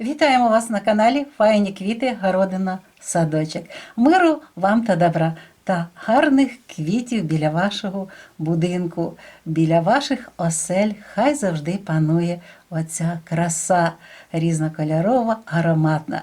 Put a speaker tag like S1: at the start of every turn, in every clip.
S1: Вітаємо вас на каналі Файні квіти, городина, садочок. Миру вам та добра та гарних квітів біля вашого будинку, біля ваших осель. Хай завжди панує оця краса різнокольорова, ароматна.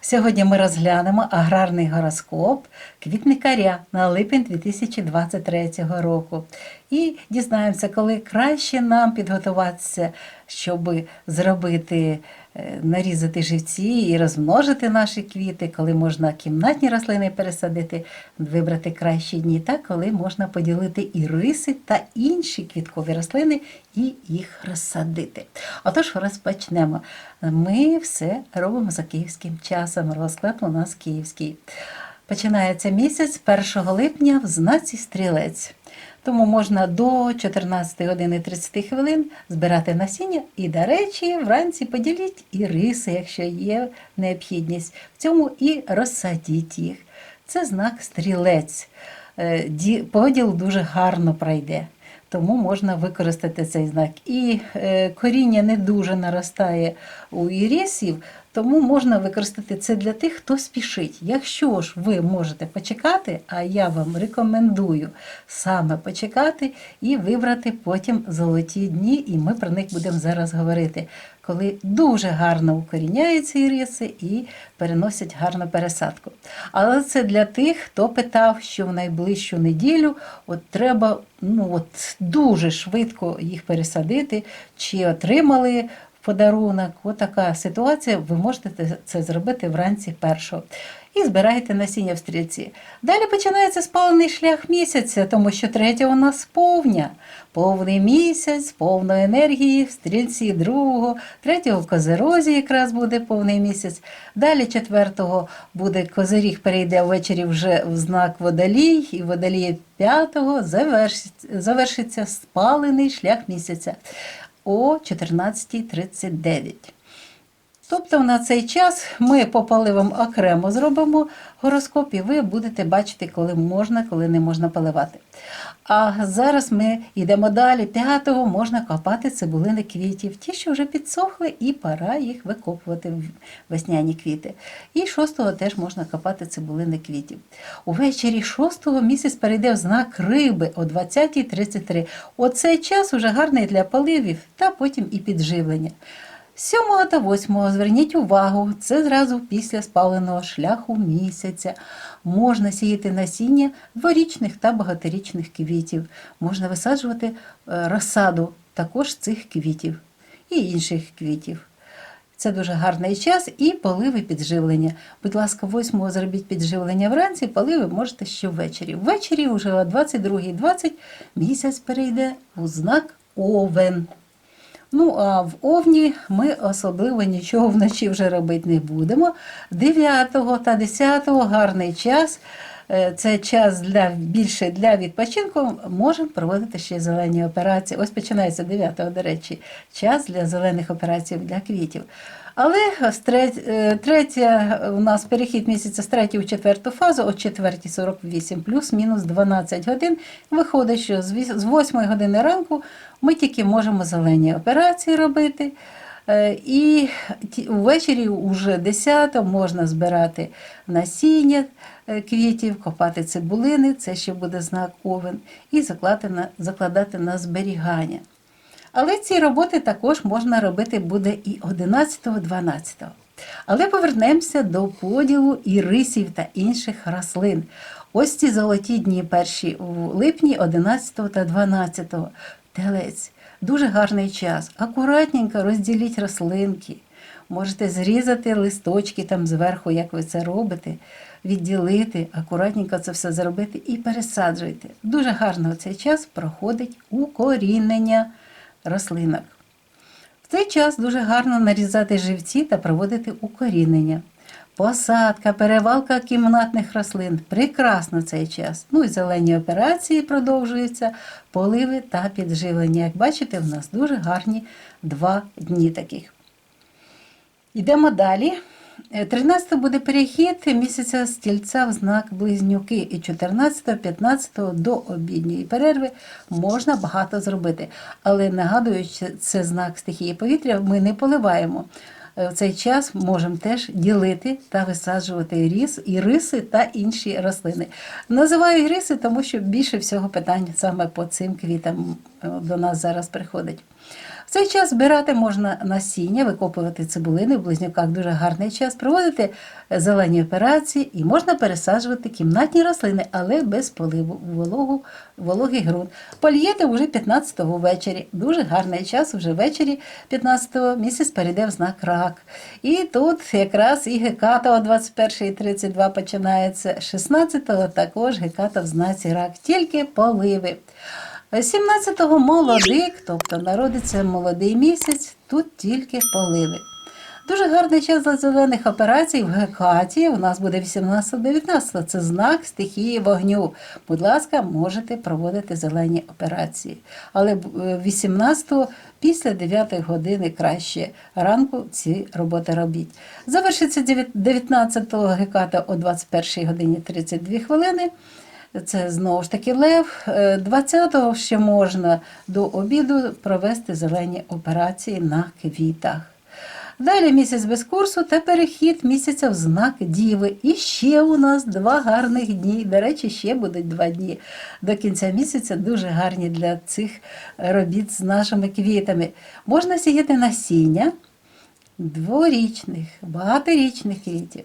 S1: Сьогодні ми розглянемо аграрний гороскоп квітникаря на липень 2023 року. І дізнаємося, коли краще нам підготуватися, щоб зробити, нарізати живці і розмножити наші квіти, коли можна кімнатні рослини пересадити, вибрати кращі дні, та коли можна поділити і риси та інші квіткові рослини і їх розсадити. Отож, розпочнемо. Ми все робимо за київським часом. Розклад у нас київський. Починається місяць 1 липня в знаці стрілець. Тому можна до 14 години 30 хвилин збирати насіння і, до речі, вранці поділіть і риси, якщо є необхідність. В цьому і розсадіть їх. Це знак стрілець. Е, Поділ дуже гарно пройде. Тому можна використати цей знак. І е, коріння не дуже наростає у ірисів, тому можна використати це для тих, хто спішить. Якщо ж ви можете почекати, а я вам рекомендую саме почекати і вибрати потім золоті дні, і ми про них будемо зараз говорити, коли дуже гарно укоріняються іриси і переносять гарну пересадку. Але це для тих, хто питав, що в найближчу неділю от треба ну, от, дуже швидко їх пересадити, чи отримали подарунок. Отака ситуація, ви можете це зробити вранці першого. І збираєте насіння в стрільці. Далі починається спалений шлях місяця, тому що третя у нас повня. Повний місяць, повної енергії, в стрільці другого, третього в козерозі якраз буде повний місяць. Далі четвертого буде козиріг, перейде ввечері вже в знак водолій, і водолій п'ятого завершиться, завершиться спалений шлях місяця о 14.39. Тобто на цей час ми по поливам окремо зробимо гороскоп, і ви будете бачити, коли можна, коли не можна поливати. А зараз ми йдемо далі. П'ятого можна копати цибулини квітів, ті, що вже підсохли, і пора їх викопувати в весняні квіти. І шостого теж можна копати цибулини квітів. Увечері шостого місяць перейде в знак риби о 20.33. Оцей час уже гарний для поливів та потім і підживлення. 7 та 8 зверніть увагу, це зразу після спаленого шляху місяця. Можна сіяти насіння дворічних та багаторічних квітів. Можна висаджувати е, розсаду також цих квітів і інших квітів. Це дуже гарний час і поливи підживлення. Будь ласка, 8 зробіть підживлення вранці, поливи можете ще ввечері. Ввечері вже о 22.20 місяць перейде у знак Овен. Ну, а в Овні ми особливо нічого вночі вже робити не будемо. 9 та 10 гарний час. Е, Це час для більше для відпочинку. Можемо проводити ще зелені операції. Ось починається 9, до речі, час для зелених операцій для квітів. Але з треть- е, третя у нас перехід місяця з третьої в четверту фазу, о 4.48 плюс-мінус 12 годин. Виходить, що з 8 години ранку ми тільки можемо зелені операції робити. Е, І ввечері вже 10 можна збирати насіння е, квітів, копати цибулини, це ще буде знак овен, і закладати на, зберігання. Але ці роботи також можна робити буде і 11-12. Але повернемося до поділу ірисів та інших рослин. Ось ці золоті дні перші у липні 11 та 12. Телець. Дуже гарний час. Акуратненько розділіть рослинки. Можете зрізати листочки там зверху, як ви це робите, відділити, акуратненько це все зробити і пересаджуйте. Дуже гарно цей час проходить укорінення рослинок. В цей час дуже гарно нарізати живці та проводити укорінення. Посадка, перевалка кімнатних рослин. Прекрасно цей час. Ну і зелені операції продовжуються, поливи та підживлення. Як бачите, в нас дуже гарні два дні таких. Йдемо далі. Е, 13 буде перехід місяця стільця в знак близнюки, і 14-15 до обідньої перерви можна багато зробити. Але нагадую, що це знак стихії повітря, ми не поливаємо. Е, в цей час можемо теж ділити та висаджувати ріс, і риси та інші рослини. Називаю риси, тому що більше всього питань саме по цим квітам е, до нас зараз приходить. В цей час збирати можна насіння, викопувати цибулини в близнюках дуже гарний час, проводити зелені операції і можна пересаджувати кімнатні рослини, але без поливу у вологу, вологий ґрунт. Польєте вже 15-го ввечері. Дуже гарний час вже ввечері 15-го місяць перейде в знак рак. І тут якраз і геката о 21.32 починається. 16-го також геката в знаці рак, тільки поливи. 17-го молодик, тобто народиться молодий місяць, тут тільки поливи. Дуже гарний час для зелених операцій в Гекаті. У нас буде 18-19. Це знак стихії вогню. Будь ласка, можете проводити зелені операції. Але 18-го після 9 години краще ранку ці роботи робіть. Завершиться 19-го Геката о 21 годині 32 хвилини. Це знову ж таки лев. Е, 20-го ще можна до обіду провести зелені операції на квітах. Далі місяць без курсу та перехід місяця в знак Діви. І ще у нас два гарних дні. До речі, ще будуть два дні. До кінця місяця дуже гарні для цих робіт з нашими квітами. Можна сіяти насіння дворічних, багаторічних квітів.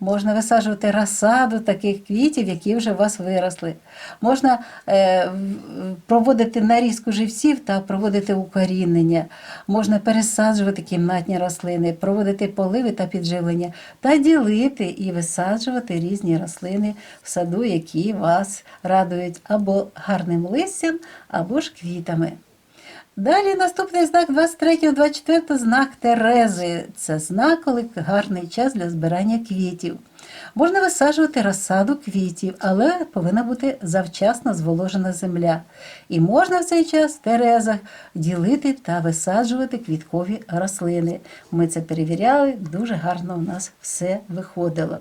S1: Можна висаджувати розсаду таких квітів, які вже у вас виросли. Можна е, проводити нарізку живців та проводити укорінення. Можна пересаджувати кімнатні рослини, проводити поливи та підживлення, та ділити і висаджувати різні рослини в саду, які вас радують або гарним листям, або ж квітами. Далі наступний знак 23-24 знак Терези. Це знак, коли гарний час для збирання квітів. Можна висаджувати розсаду квітів, але повинна бути завчасно зволожена земля. І можна в цей час в Терезах ділити та висаджувати квіткові рослини. Ми це перевіряли, дуже гарно у нас все виходило.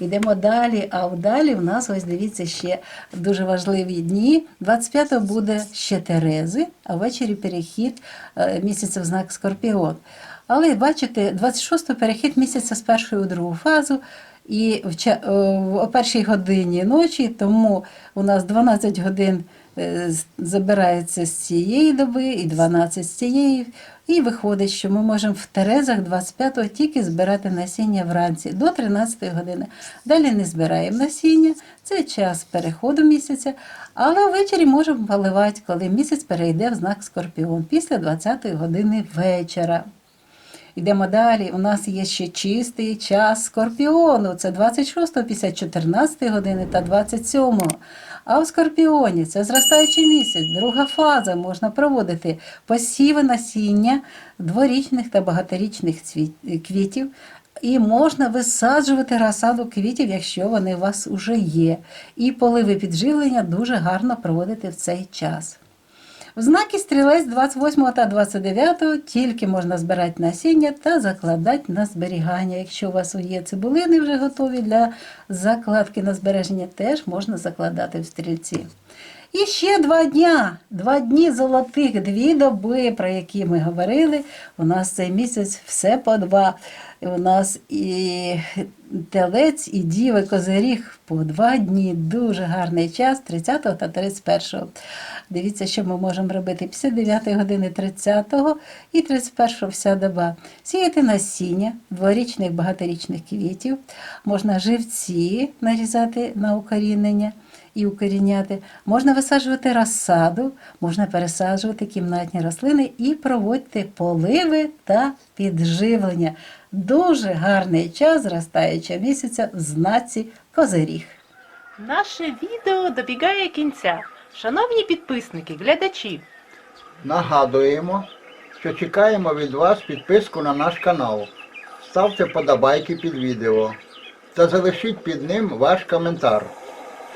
S1: Йдемо далі, а вдалі в нас, ось дивіться, ще дуже важливі дні. 25-го буде ще Терези, а ввечері перехід е, місяця в знак Скорпіон. Але бачите, 26-го перехід місяця з першої у другу фазу. І е, о першій годині ночі, тому у нас 12 годин е, забирається з цієї доби і 12 з цієї. І виходить, що ми можемо в Терезах 25-го тільки збирати насіння вранці до 13 години. Далі не збираємо насіння, це час переходу місяця, але ввечері можемо поливати, коли місяць перейде в знак Скорпіон після 20-ї години вечора. Йдемо далі. У нас є ще чистий час скорпіону. Це 26 після 14 години та 27. А в скорпіоні це зростаючий місяць, друга фаза. Можна проводити посіви насіння дворічних та багаторічних цвіт- квітів. І можна висаджувати розсаду квітів, якщо вони у вас вже є. І поливи підживлення дуже гарно проводити в цей час. В знаки стрілець 28 та 29 тільки можна збирати насіння та закладати на зберігання. Якщо у вас є цибулини вже готові для закладки на збереження, теж можна закладати в стрільці. І ще два дня, два дні золотих, дві доби, про які ми говорили. У нас цей місяць все по два. У нас і телець, і діви, козиріг по два дні. Дуже гарний час, 30 та 31. Дивіться, що ми можемо робити 59 години 30 і 31 вся доба. Сіяти насіння дворічних багаторічних квітів, можна живці нарізати на укорінення і укоріняти. Можна висаджувати розсаду, можна пересаджувати кімнатні рослини і проводити поливи та підживлення. Дуже гарний час зростаючого місяця в знаці Козиріг.
S2: Наше відео добігає кінця. Шановні підписники, глядачі,
S3: Нагадуємо, що чекаємо від вас підписку на наш канал. Ставте подобайки під відео та залишіть під ним ваш коментар.